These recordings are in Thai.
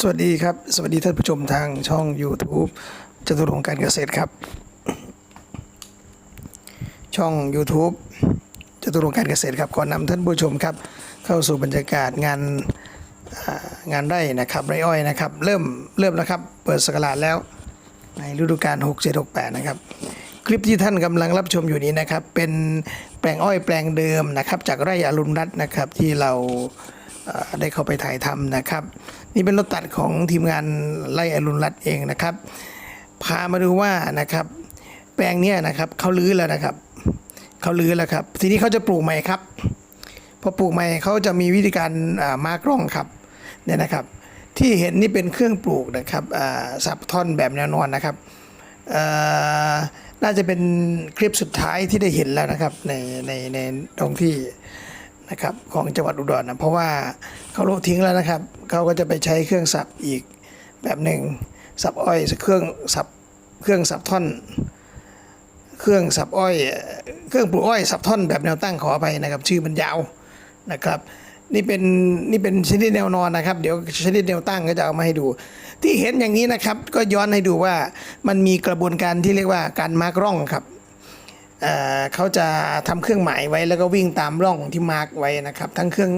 สวัสดีครับ สวัสดีท่านผู้ชมทางช่อง YouTube จตุรงการเกษตรครับ ช่อง YouTube จตุรงการเกษตรครับขอนำท่านผู้ชมครับ เข้าสู่บรรยากาศงานงานไร่นะครับไร่อ้อยนะครับ เริ่มเริ่มแล้วครับ เปิดสกราชแล้ว ในฤดูกาล6768 นะครับ คลิปที่ท่านกำลังรับชมอยู่นี้นะครับ เป็นแปลงอ้อยแปลงเดิมนะครับ จากไร่อรุณรัตน์นะครับที่เรา ได้เข้าไปถ่ายทำนะครับ นี่เป็นรถตัดของทีมงานไร่อรุณรัตน์เองนะครับ พามาดูว่านะครับ แปลงเนี้ยนะครับเขาลื้อแล้วนะครับเขาลื้อแล้วครับ ทีนี้เขาจะปลูกใหม่ครับพอปลูกใหม่เขาจะมีวิธีการมากร่องครับเนี่ยนะครับ ที่เห็นนี่เป็นเครื่องปลูกนะครับสับท่อนแบบแนวนอนนะครับน่าจะเป็นคลิปสุดท้ายที่ได้เห็นแล้วนะครับในในในตรงที่ นะครับของจังหวัดอุดรนะเพราะว่าเขาโละทิ้งแล้วนะครับเขาก็จะไปใช้เครื่องสับอีกแบบหนึ่งสับอ้อยเครื่องสับเครื่องสับท่อน เครื่องสับอ้อย เครื่องปลูกอ้อยสับท่อนแบบแนวตั้งขออภัยนะครับ ชื่อมันยาวนะครับ นี่เป็นนี่เป็นชนิดแนวนอนนะครับ เดี๋ยวชนิดแนวตั้งก็จะเอามาให้ดู ที่เห็นอย่างนี้นะครับ ก็ย้อนให้ดูว่ามันมีกระบวนการที่เรียกว่าการมาร์กร่องครับ เขาจะทำเครื่องหมายไว้แล้วก็วิ่งตามร่องที่มาร์กไว้นะครับ ทั้งเครื่อง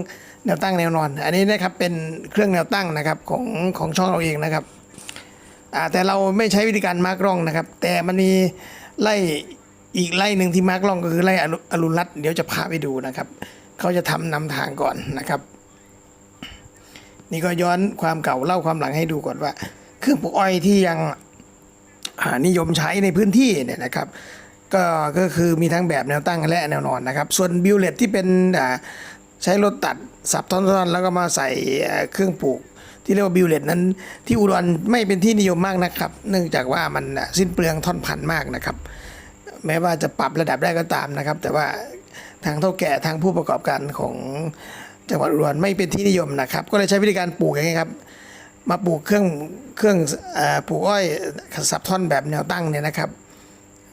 แนวตั้งแนวนอน อันนี้นะครับเป็นเครื่องแนวตั้งนะครับของของช่องเราเองนะครับแต่เราไม่ใช้วิธีการมาร์กร่องนะครับ แต่มันมีไล่อีกไล่หนึ่งที่มาร์กร่องก็คือไล่อรุอรุณรัตน์เดี๋ยวจะพาไปดูนะครับเขาจะทำนำทางก่อนนะครับ นี่ก็ย้อนความเก่าเล่าความหลังให้ดูก่อนว่า เครื่องปลูกอ้อยที่ยังนิยมใช้ในพื้นที่เนี่ยนะครับ ก็ก็คือมีทั้งแบบแนวตั้งและแนวนอนนะครับ ส่วนบิวเลตที่เป็นใช้รถตัดสับท่อนๆ แล้วก็มาใส่เครื่องปลูก ที่เรียกว่าบิวเลตนั้น ที่อุดรไม่เป็นที่นิยมมากนะครับ เนื่องจากว่ามันสิ้นเปลืองท่อนพันธุ์มากนะครับ แม้ว่าจะปรับระดับได้ก็ตามนะครับ แต่ว่าทางเท่าแก่ทางผู้ประกอบการของจังหวัดอุดรไม่เป็นที่นิยมนะครับ ก็เลยใช้วิธีการปลูกอย่างนี้ครับมาปลูกเครื่องเครื่องอปลูกอ้อยสับท่อนแบบแนวตั้งเนี่ยนะครับ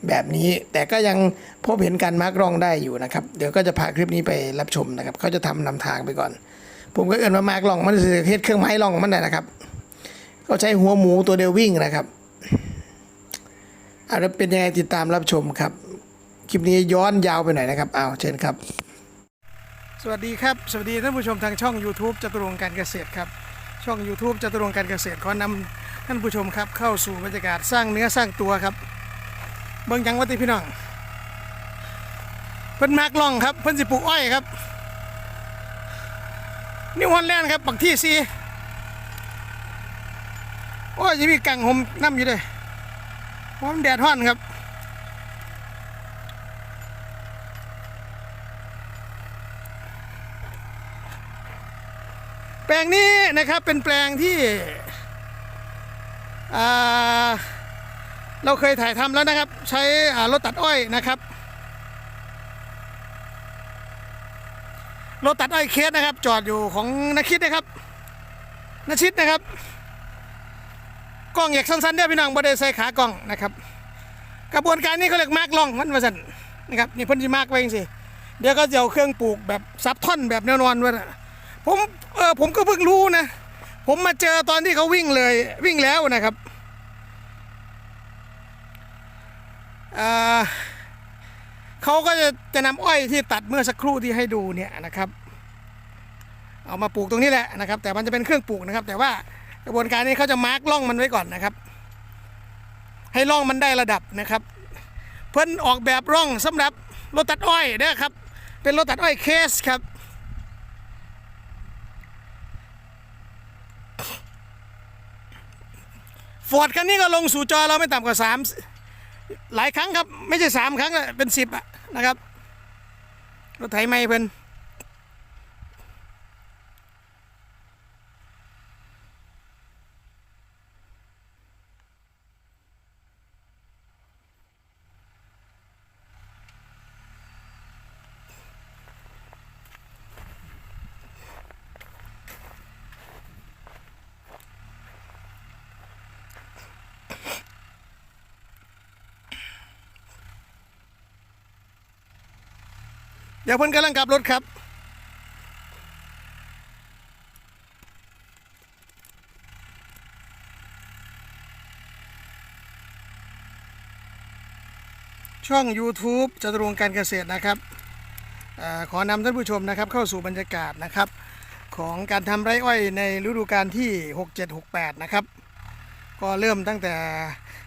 แบบนี้ แต่ก็ยังพบเห็นการมาร์กร่องได้อยู่นะครับ เดี๋ยวก็จะพาคลิปนี้ไปรับชมนะครับ เขาจะทำนำทางไปก่อน ผมก็เอินว่ามาร์กร่องมันคือเฮ็ดเครื่องไม้ร่องมันนะนะครับเขาใช้หัวหมูตัวเดียววิ่งนะครับอาจจะเป็นยังไงติดตามรับชมครับ คลิปนี้ย้อนยาวไปหน่อยนะครับเอาเชิญครับ สวัสดีครับ สวัสดีท่านผู้ชมทางช่อง YouTube จตุรงการเกษตรครับ ช่อง YouTube จตุรงการเกษตรขอนำท่านผู้ชมครับเข้าสู่บรรยากาศสร้างเนื้อสร้างตัวครับ บิ่งยังว่าติพี่น้องเพิ่นมากล่องครับ เพิ่นสิปลูกอ้อยครับนิวฮอลแลนด์ครับปักที่ซีโอ้ยจะมีกังหมน้ำอยู่เลยเพราะมันแดดฮ้อนครับแปลงนี้นะครับเป็นแปลงที่อ่า เราเคยถ่ายทำแล้วนะครับ ใช้รถตัดอ้อยนะครับรถตัดอ้อยเคสนะครับ จอดอยู่ของนักคิดนะครับนักชิดนะครับกล้องอยากสั้นๆได้อพี่น้องบ่ได้ใส่ขากล้องนะครับ กระบวนการนี้เขาเรียกมาร์กล่องมันมาสั่นนะครับนี่เพ่นที่มาร์กไว้สิเดี๋ยวก็จะเอาเครื่องปลูกแบบซับท่อนแบบแนวนอนว้นะผมเออผมก็เพิ่งรู้นะ ผมมาเจอตอนที่เขาวิ่งเลยวิ่งแล้วนะครับ อ่า เขาก็จะจะนำอ้อยที่ตัดเมื่อสักครู่ที่ให้ดูเนี่ยนะครับ เอามาปลูกตรงนี้แหละนะครับ แต่มันจะเป็นเครื่องปลูกนะครับ แต่ว่ากระบวนการนี้เขาจะมาร์กล่องมันไว้ก่อนนะครับ ให้ร่องมันได้ระดับนะครับ เพิ่อนออกแบบร่องสำหรับรถตัดอ้อยนะครับ เป็นรถตัดอ้อยเคสครับฟอร์ดคันนี้ก็ลงสู่จอเราไม่ต่ำกว่าสาม หลายครั้งครับ ไม่ใช่สามครั้งนะเป็นสิบอะนะครับรถไถไม่เพิ่น ดี๋ยวเพื่อนกำลังกลับรถครับช่อง YouTube จตุรงการเกษตรนะครับอขอนำท่านผู้ชมนะครับเข้าสู่บรรยากาศนะครับ ของการทำไร่อ้อยในฤดูกาลที่ 6768 นะครับ ก็เริ่มตั้งแต่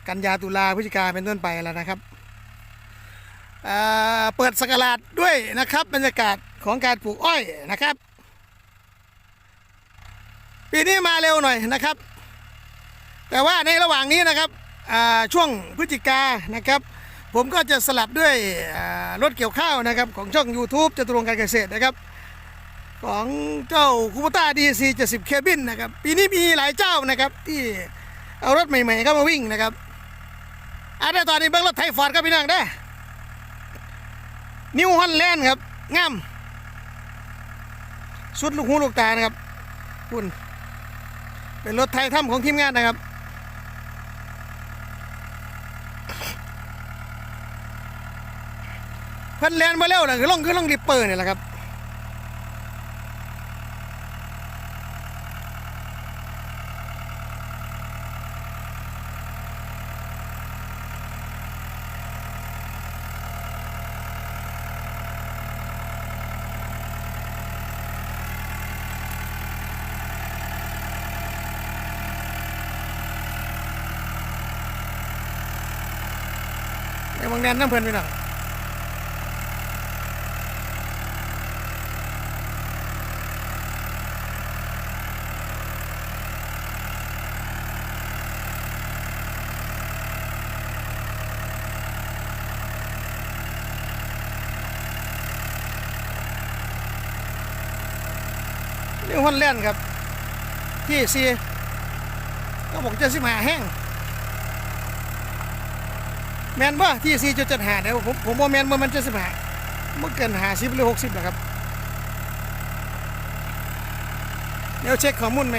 กันยาตุลาพฤศจิกาเป็นต้นไปแล้วนะครับ เปิดสกราดด้วยนะครับบรรยากาศของการปลูกอ้อยนะครับ ปีนี้มาเร็วหน่อยนะครับ แต่ว่าในระหว่างนี้นะครับช่วงพฤศจิกานะครับ ผมก็จะสลับด้วยรถเกี่ยวข้าวนะครับ ของช่อง YouTube จตุรงการเกษตรนะครับ ของเจ้าคูปต้าดีซี70เคบินนะครับ ปีนี้มีหลายเจ้านะครับ ที่เอารถใหม่ๆเข้ามาวิ่งนะครับอะได้ตอนนี้เบิ้งรถไทยฟอร์ดครับพี่น้องได้ นิวฮอลแลนด์ครับงามสุดลูกหูลูกตานะครับคุณเป็นรถไทยถ้ำของทีมงานนะครับ เพิ่นแลนมาเร็วเลยคือล่องคือล่องริปเปอร์เนี่ยแหละครับ ไอ้บางแดนน้ำเพลินไปหน่อยนี่ฮอนแลนด์ครับที่ซีก็บอกจะสิมาแห้ง แมนบ่ที่สี่จุดเจ็ดหาเดี๋ยวผมผมว่าแมนบ่มันจะสิบหาเมื่อเกินหาสิบหรือหกสิบนะครับ เดี๋ยวเช็คข้อมูลไหม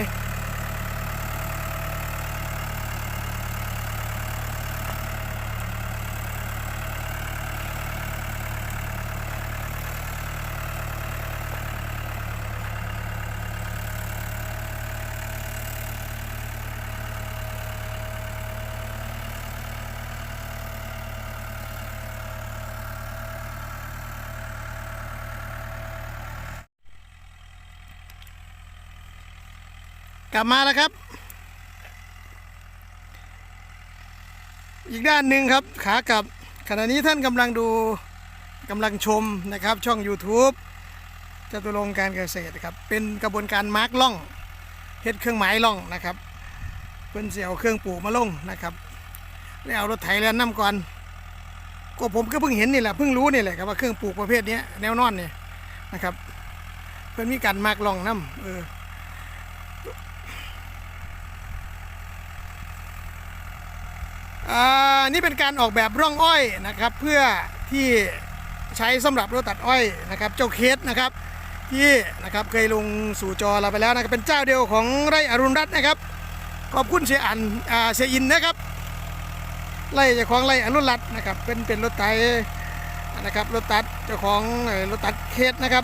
กลับมาแล้วครับ อีกด้านหนึ่งครับขากลับขณะนี้ท่านกำลังดูกำลังชมนะครับช่อง YouTube จตุรงการเกษตรครับ เป็นกระบวนการมาร์กล่องเฮ็ดเครื่องหมายล่องนะครับเพิ่นเสียวเครื่องปลูกมาลงนะครับแล้วเอารถไถแล้วน้ำก่อนก็ผมก็เพิ่งเห็นนี่แหละเพิ่งรู้นี่แหละครับว่าเครื่องปลูกประเภทนี้แนวนอนเนี่ยนะครับ เพิ่นมีการมาร์กล่องน้ำเออ อ่า นี่เป็นการออกแบบร่องอ้อยนะครับ เพื่อที่ใช้สำหรับรถตัดอ้อยนะครับ เจ้าเคสนะครับ ที่นะครับเคยลงสู่จอเราไปแล้วนะครับเป็นเจ้าเดียวของไร่อรุณรัตน์นะครับขอบคุณเสียอันเสียอินนะครับไร่เจ้าของไร่อรุณรัตน์นะครับเป็นเป็นรถไถนะครับรถตัดเจ้าของรถตัดเคสนะครับ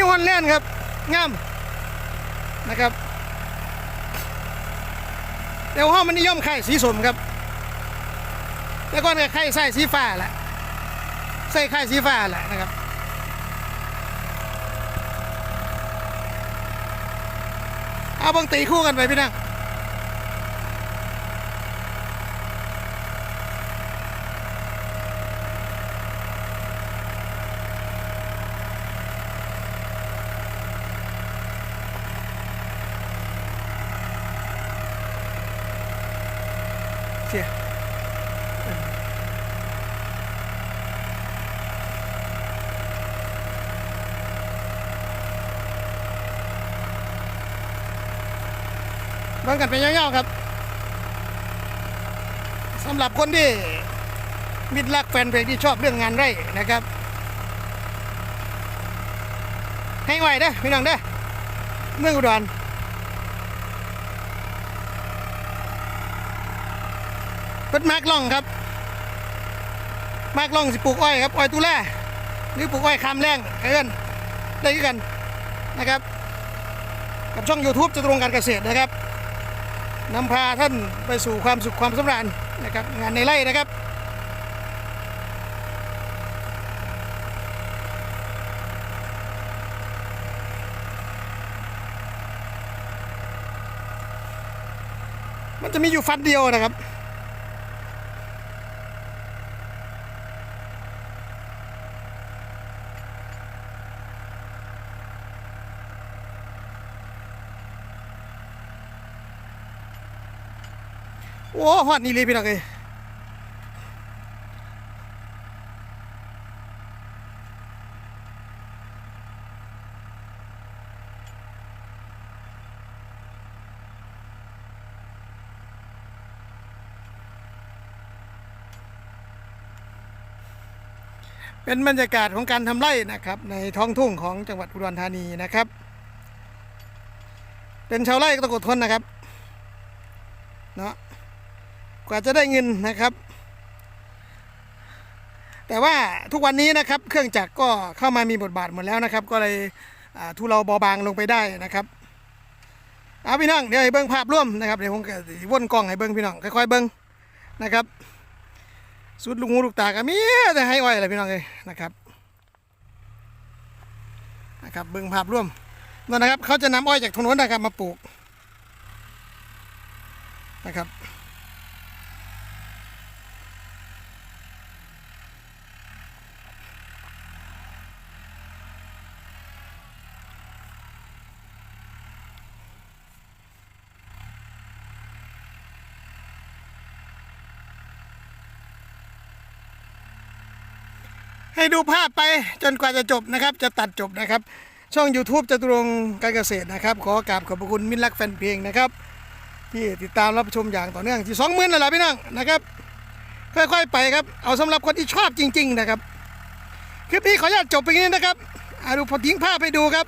นี่ฮอนแลนด์ครับงามนะครับแต่ว่ามันนิยมไข่สีสมครับแต่ก่อนก็ไข่ใส่สีฟ้าแหละใส่ไข่สีฟ้าแหละนะครับเอาบังตีคู่กันไปพี่นัง บิ่งกันไปยาวๆครับสำหรับคนที่มิตรรักแฟนเพลงที่ชอบเรื่องงานไร่นะครับ ให้ไหวเด้อพี่น้องเด้อเมืองอุดรเปิดมาร์กล่องครับมาร์กล่องสิปลูกอ้อยครับอ้อยตุแลหรือปลูกอ้อยคำแรงเอิ้นได้ด้วยกันนะครับ กับช่อง YouTube จะตรงการเกษตรนะครับ นำพาท่านไปสู่ความสุขความสำราญนะครับงานในไร่นะครับมันจะมีอยู่ฟันเดียวนะครับ อ้ฮอดนี่เลยพี่น้องเอ้ยเป็นบรรยากาศของการทำไร่นะครับ ในท้องทุ่งของจังหวัดอุดรธานีนะครับ เป็นชาวไร่ก็ต้องอดทนนะครับ เนาะ กว่าจะได้เงินนะครับ แต่ว่าทุกวันนี้นะครับเครื่องจักรก็เข้ามามีบทบาทหมดแล้วนะครับ ก็เลยทุเราเบาบางลงไปได้นะครับเอาพี่น้องเดี๋ยวให้เบิ้งภาพร่วมนะครับเดี๋ยวผมก็สิวนกล้องให้เบิ้งพี่น้องค่อยๆเบิ้งนะครับ สุดลูกหูลูกตาก็มีแต่ให้อ้อยอะไรพี่น้องเลยนะครับนะครับเบิ้งภาพร่วมนั่นนะครับ เขาจะนำอ้อยจากถนนนะครับมาปลูกนะครับ ให้ดูภาพไปจนกว่าจะจบนะครับ จะตัดจบนะครับ ช่อง YouTube จตุรงค์การเกษตรนะครับ ขอกราบขอบพระคุณมิตรรักแฟนเพลงนะครับ ที่ติดตามรับชมอย่างต่อเนื่องที่สองหมื่นแล้วล่ะพี่น้องนะครับ ค่อยๆไปครับ เอาสำหรับคนที่ชอบจริง ๆ นะครับคลิปนี้ขออนุญาตจบไปนี้นะครับอาดูพอทิ้งภาพไปดูครับ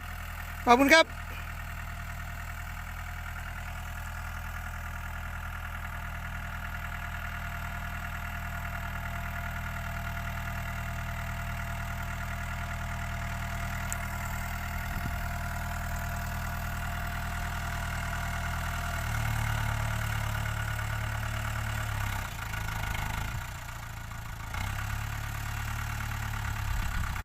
ขอบคุณครับ